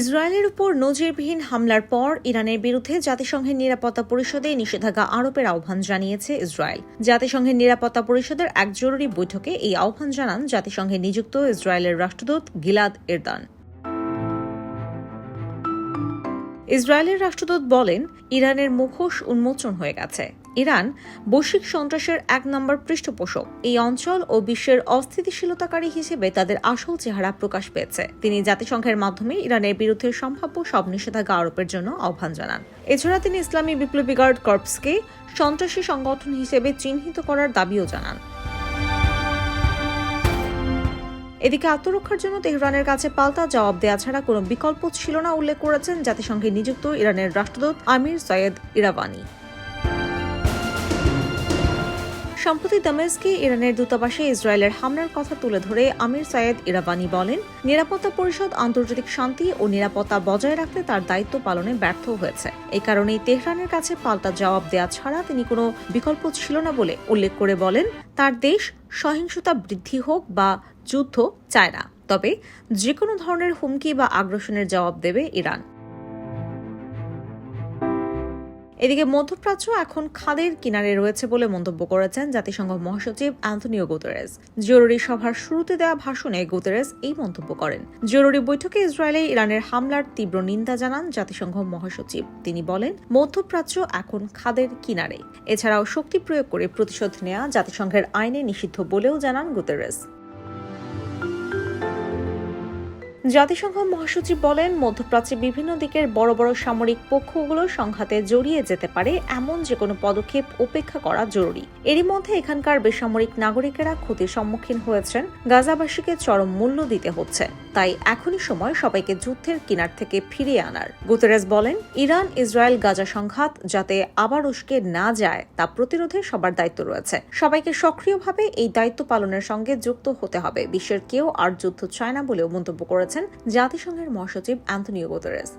ইসরায়েলের উপর নজিরবিহীন হামলার পর ইরানের বিরুদ্ধে জাতিসংঘের নিরাপত্তা পরিষদে নিষেধাজ্ঞা আরোপের আহ্বান জানিয়েছে ইসরায়েল। জাতিসংঘের নিরাপত্তা পরিষদের এক জরুরি বৈঠকে এই আহ্বান জানান জাতিসংঘে নিযুক্ত ইসরায়েলের রাষ্ট্রদূত গিলাদ এরদান। ইসরায়েলের রাষ্ট্রদূত বলেন, ইরানের মুখোশ উন্মোচন হয়ে গেছে। ইরান বৈশ্বিক সন্ত্রাসের এক নম্বর পৃষ্ঠপোষক। এই অঞ্চল ও বিশ্বের অস্থিতিশীলতাকারী হিসেবে তাদের আসল চেহারা প্রকাশ পেয়েছে। তিনি জাতিসংঘের মাধ্যমে ইরানের বিরুদ্ধে সম্ভাব্য সব নিষেধাজ্ঞা আরোপের জন্য আহ্বান জানান। এছাড়া তিনি ইসলামী বিপ্লবী গার্ড কর্পসকে সন্ত্রাসী সংগঠন হিসেবে চিহ্নিত করার দাবিও জানান। এদিকে আত্মরক্ষার জন্য তেহরানের কাছে পাল্টা জবাব দেওয়া ছাড়া কোনো বিকল্প ছিল না, উল্লেখ করেছেন জাতিসংঘে নিযুক্ত ইরানের রাষ্ট্রদূত আমির সৈয়দ ইরাবানি। সম্প্রতি দামেস্কে ইরানের দূতাবাসে ইসরায়েলের হামলার কথা তুলে ধরে আমির সায়েদ ইরাবানি বলেন, নিরাপত্তা পরিষদ আন্তর্জাতিক শান্তি ও নিরাপত্তা বজায় রাখতে তার দায়িত্ব পালনে ব্যর্থ হয়েছে। এই কারণেই তেহরানের কাছে পাল্টা জবাব দেওয়া ছাড়া তিনি কোনো বিকল্প ছিল না বলে উল্লেখ করে বলেন, তার দেশ সহিংসতা বৃদ্ধি হোক বা যুদ্ধ চায় না। তবে যে কোনো ধরনের হুমকি বা আগ্রাসনের জবাব দেবে ইরান। এদিকে মধ্যপ্রাচ্য এখন খাদের কিনারে রয়েছে বলে মন্তব্য করেছেন জাতিসংঘ মহাসচিব অ্যান্থনিও গুতেরেস। জরুরি সভার শুরুতে দেওয়া ভাষণে গুতেরেস এই মন্তব্য করেন। জরুরি বৈঠকে ইসরায়েলে ইরানের হামলার তীব্র নিন্দা জানান জাতিসংঘ মহাসচিব। তিনি বলেন, মধ্যপ্রাচ্য এখন খাদের কিনারে। এছাড়াও শক্তি প্রয়োগ করে প্রতিশোধ নেওয়া জাতিসংঘের আইনে নিষিদ্ধ বলেও জানান গুতেরেস। জাতিসংঘ মহাসচিব বলেন, মধ্যপ্রাচ্যে বিভিন্ন দিকের বড় বড় সামরিক পক্ষগুলো সংঘাতে জড়িয়ে যেতে পারে, এমন যে কোনো পদক্ষেপ উপেক্ষা করা জরুরি। এরই মধ্যে এখানকার বেসামরিক নাগরিকেরা ক্ষতির সম্মুখীন হয়েছেন, গাজাবাসীকে চরম মূল্য দিতে হচ্ছে। তাই এখনই সময় সবাইকে যুদ্ধের কিনার থেকে ফিরিয়ে আনার। গুতেরেস বলেন, ইরান, ইসরায়েল গাজা সংঘাত যাতে আবার উস্কে না যায়, তা প্রতিরোধে সবার দায়িত্ব রয়েছে। সবাইকে সক্রিয়ভাবে এই দায়িত্ব পালনের সঙ্গে যুক্ত হতে হবে। বিশ্বের কেউ আর যুদ্ধ চায় না বলেও মন্তব্য করেছেন জাতিসংঘের মহাসচিব অ্যান্থনিও গুতেরেস।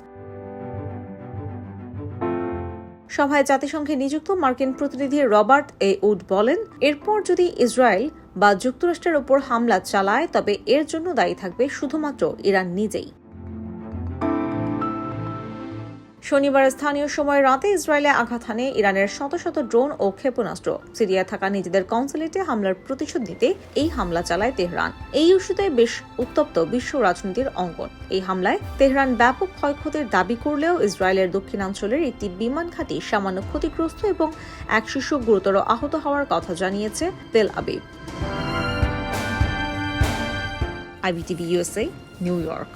সভায় জাতিসংঘে নিযুক্ত মার্কিন প্রতিনিধি রবার্ট এ উড বলেন, এরপর যদি ইসরায়েল বা যুক্তরাষ্ট্রের ওপর হামলা চালায়, তবে এর জন্য দায়ী থাকবে শুধুমাত্র ইরান নিজেই। শনিবার স্থানীয় সময় রাতে ইসরায়েলে আঘাত হানে ইরানের শত শত ড্রোন ও ক্ষেপণাস্ত্র। সিরিয়ায় থাকা নিজেদের কনসুলেটে হামলার প্রতিশোধ নিতে এই হামলা চালায় তেহরান। এই ইস্যুতে বেশ উত্তপ্ত বিশ্ব রাজনীতির অঙ্কন এই হামলায় তেহরান ব্যাপক ক্ষয়ক্ষতির দাবি করলেও ইসরায়েলের দক্ষিণাঞ্চলের একটি বিমান ঘাঁটি সামান্য ক্ষতিগ্রস্ত এবং এক শিশু গুরুতর আহত হওয়ার কথা জানিয়েছে Tel Aviv. IBTV USA New York.